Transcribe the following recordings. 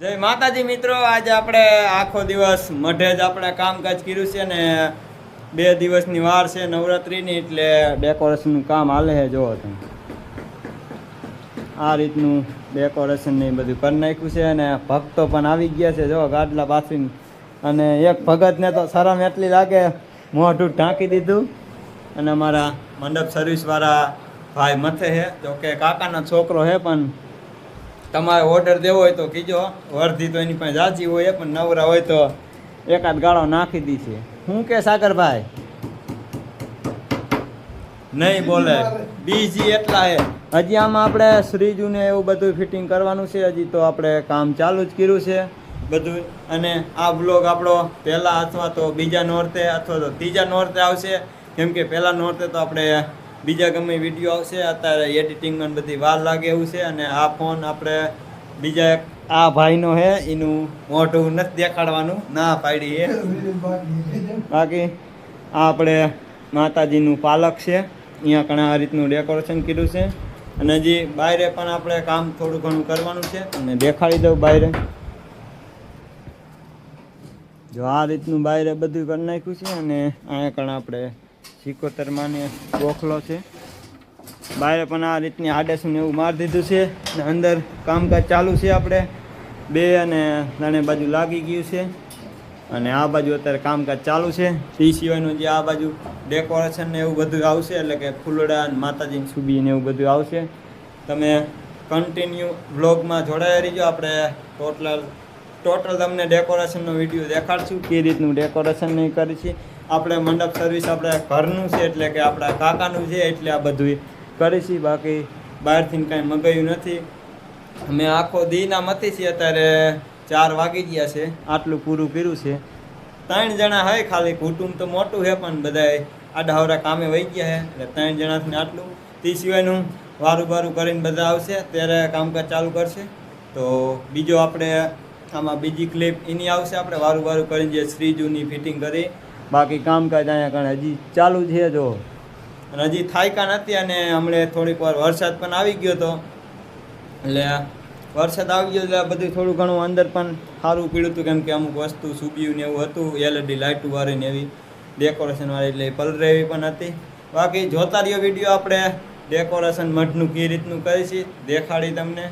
જય માતાજી મિત્રો, આજે આપણે આખો દિવસ મઢે જ આપણે કામકાજ કર્યું છે ને બે દિવસની વાર છે નવરાત્રિની, એટલે ડેકોરેશનનું કામ હાલે છે જોવો તમે. આ રીતનું ડેકોરેશન ને બધું કરી નાખ્યું છે અને ભક્તો પણ આવી ગયા છે જો ગાડલા પાથરીને અને એક ભગતને તો શરમ એટલી લાગે, મોઢું ઢાંકી દીધું. અને અમારા મંડપ સર્વિસવાળા ભાઈ મથે છે, જોકે કાકાનો છોકરો છે પણ તમારે ઓર્ડર દેવો હોય તો કીજો વર્ધી તો એની પાસે જાજી હોય, પણ નવરા હોય તો એકાદ ગાળો નાખી દીશે શું કે સાગરભાઈ? નહીં બોલે. બીજી એટલા હે. હજી આમાં આપણે શ્રીજુને એવું બધું ફિટિંગ કરવાનું છે, હજી તો આપણે કામ ચાલુ જ કર્યું છે. બધું અને આ બ્લોગ આપણો પહેલાં અથવા તો બીજા નોરતે અથવા તો ત્રીજા નોરતે આવશે. કેમ કે પહેલાં નોરતે તો આપણે બીજા ગમે વીડિયો આવશે, અત્યારે એડિટિંગ અને બધી વાર લાગે એવું છે અને આ ફોન આપણે બીજા આ ભાઈનો છે એનું મોઢું નથી દેખાડવાનું, ના પાડી એ બાકી આ આપણે માતાજીનું પાલક છે, અહીંયા ઘણા રીતનું ડેકોરેશન કર્યું છે. અને હજી બાયરે પણ આપણે કામ થોડું ઘણું કરવાનું છે અને દેખાડી દઉં બાયરે. જો આ રીતનું બાયરે બધું કરી નાખ્યું છે અને અહીંયા કણ આપણે સિકોતરમાં ને ગોખલો છે. બહાર પણ આ રીતની આડેસું એવું મારી દીધું છે અને અંદર કામકાજ ચાલુ છે આપણે. બે અને ત્રણે બાજુ લાગી ગયું છે અને આ બાજુ અત્યારે કામકાજ ચાલુ છે. તે સિવાયનું જે આ બાજુ ડેકોરેશન ને એવું બધું આવશે, એટલે કે ફૂલડા અને માતાજીની સુબી ને એવું બધું આવશે. તમે કન્ટિન્યુ વ્લોગમાં જોડાયા રહીજો. આપણે ટોટલ ટોટલ તમને ડેકોરેશનનો વીડિયો દેખાડશું. કે રીતનું ડેકોરેશન નહીં કરી છે. આપણે મંડપ સર્વિસ આપણે ઘરનું છે એટલે કે આપણા કાકાનું છે એટલે આ બધું કરી છીએ બાકી બહારથી કાંઈ મગાયું નથી. અમે આખો દીના મતી છીએ, અત્યારે ચાર વાગી ગયા છે. આટલું પૂરું કર્યું છે. ત્રણ જણા હોય ખાલી, કુટુંબ તો મોટું છે પણ બધાય આડાવરા કામે વહી ગયા છે એટલે ત્રણ જણાથી આટલું. તે સિવાયનું વારું બારું કરીને બધા આવશે, ત્યારે કામકાજ ચાલુ કરશે. તો બીજો આપણે આમાં બીજી ક્લિપ એની આવશે, આપણે વારું વારું કરીને જે શ્રીજુની ફિટિંગ કરી. બાકી કામકાજ અહીંયા કણે હજી ચાલુ છે જો. અને હજી થાયકા નથી અને હમણે થોડીક વાર વરસાદ પણ આવી ગયો હતો એટલે વરસાદ આવી ગયો એટલે આ બધું થોડું ઘણું અંદર પણ સારું પીડ્યું હતું કેમ કે અમુક વસ્તુ સૂબ્યું ને એવું હતું એલઈડી લાઇટું વાળી ને એવી. ડેકોરેશન વાળી એટલે પલરે એવી પણ હતી. બાકી જોતા રહ્યો વીડિયો આપણે. ડેકોરેશન મઠનું કઈ રીતનું કરીશી દેખાડી તમને.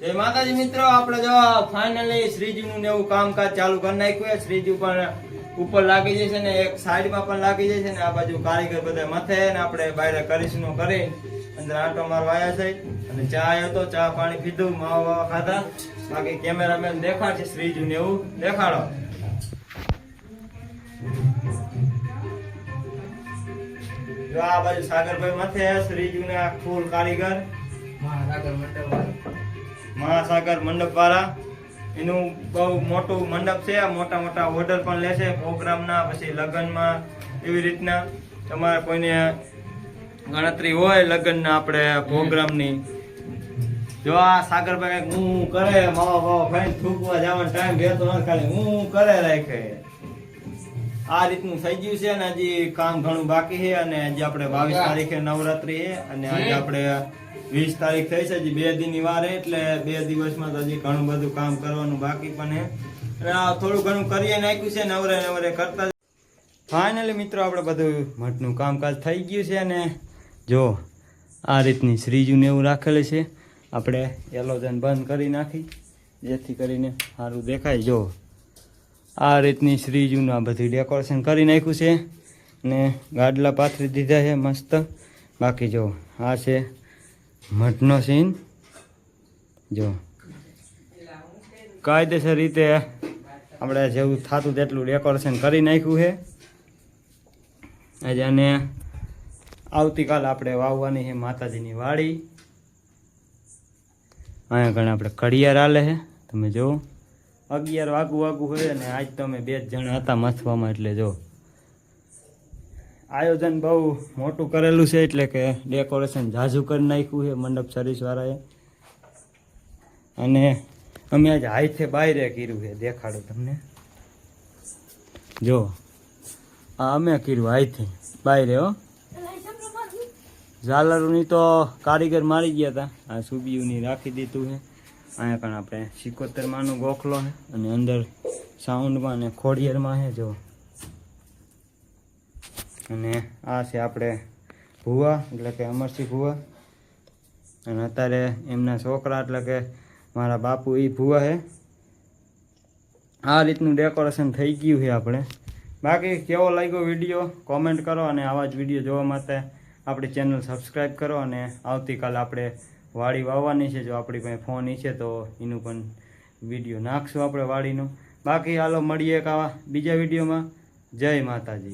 જય માતાજી મિત્રો આપણે જો ફાઇનલી શ્રીજીનું ને એવું કામકાજ ચાલુ કરી નાખ્યું છે. શ્રીજી પણ ઉપર લાગી જશે ને એક સાઈડમાં પણ લાગી જશે ને આ બાજુ કારીગર બધા મથે ને આપણે બાયરે કરીશું કરી અંદર આંટો મારવા આવ્યા છે. અને ચા આવ્યો તો ચા પાણી પીધું માવા વાવા ખાધા. બાકી કેમેરામેન દેખાડશે શ્રીજુ ને એવું. દેખાડો. જો આ બાજુ સાગરભાઈ મથે શ્રીજુ ને ફૂલ કારીગર. મહાસાગર મંડપ વાળા એનું બહુ મોટું મંડપ છે. મોટા મોટા ઓર્ડર પણ લેશે પ્રોગ્રામના પછી લગ્નમાં એવી રીતના. તમારે કોઈને ગણતરી હોય લગ્નના આપણે પ્રોગ્રામની. જો આ સાગરભાઈ કંઈક હું કરે માવા બાવા ભાઈ થૂકવા જવાનો ટાઈમ રહેતો નથી ખાલી હું કરે રાખે. આ રીતનું થઈ ગયું છે અને હજી કામ ઘણું બાકી છે અને હજી આપણે બાવીસ તારીખે નવરાત્રી છે અને આજે આપણે વીસ તારીખ થઈ છે, હજી બે દિનની વાર એટલે બે દિવસમાં તો હજી ઘણું બધું કામ કરવાનું બાકી પણ આ થોડું ઘણું કરીએ નાખ્યું છે, નવરે નવરે કરતા ફાઇનલી મિત્રો, આપણે બધું મઠનું કામકાજ થઈ ગયું છે અને જો આ રીતની શ્રીજુને એવું રાખેલું છે, આપણે એલોજન બંધ કરી નાખી, જેથી કરીને સારું દેખાય. જો આ રીતની શ્રીજુનું આ બધું ડેકોરેશન કરી નાખ્યું છે ને ગાડલા પાથરી દીધા છે, મસ્ત. બાકી જો આ છે મઠનો સીન જો. કાયદેસર રીતે આપણે જેવું થતું તેટલું ડેકોરેશન કરી નાખ્યું છે. આજે અને આવતીકાલ આપણે વાવવાની છે માતાજીની વાડી. અહીંયા ઘણા આપણે કડિયાર આલે છે. તમે જો. અગિયાર વાગુ વાગુ હોય અને આજ તો અમે બે જ જણા હતા મથવામાં એટલે જો. આયોજન બહુ મોટું કરેલું છે એટલે કે ડેકોરેશન ઝાઝું કરી નાખ્યું છે મંડપ સર્વિસવાળાએ. અને અમે આજે હાઈથે બાયરે કર્યું છે, દેખાડું તમને. જો, આ અમે કર્યું હાઈથે બાયરે, હો. ઝાલરુની તો કારીગર મારી ગયા હતા આ સુબીયુની રાખી દીધું છે. અહીંયા પણ આપણે સિકોતેરમાંનો ગોખલો છે અને અંદર સાઉન્ડમાં અને ખોડિયરમાં છે, જો. અને આ છે આપણે ભુવા, એટલે કે અમરસિંહ ભુવા. અને અત્યારે એમના છોકરા, એટલે કે મારા બાપુ એ ભુવા છે. આ રીતનું ડેકોરેશન થઈ ગયું છે આપણે. બાકી કેવો લાગ્યો વીડિયો કોમેન્ટ કરો અને આવા જ વીડિયો જોવા માટે આપણી ચેનલ સબસ્ક્રાઈબ કરો અને આવતીકાલે આપણે વાડી વાવવાની છે. જો આપણી પાસે ફોન છે, તો એનું પણ વીડિયો નાખશું આપણે વાડીનું. બાકી હાલો, મળીએ એક આવા બીજા વિડીયોમાં જય માતાજી.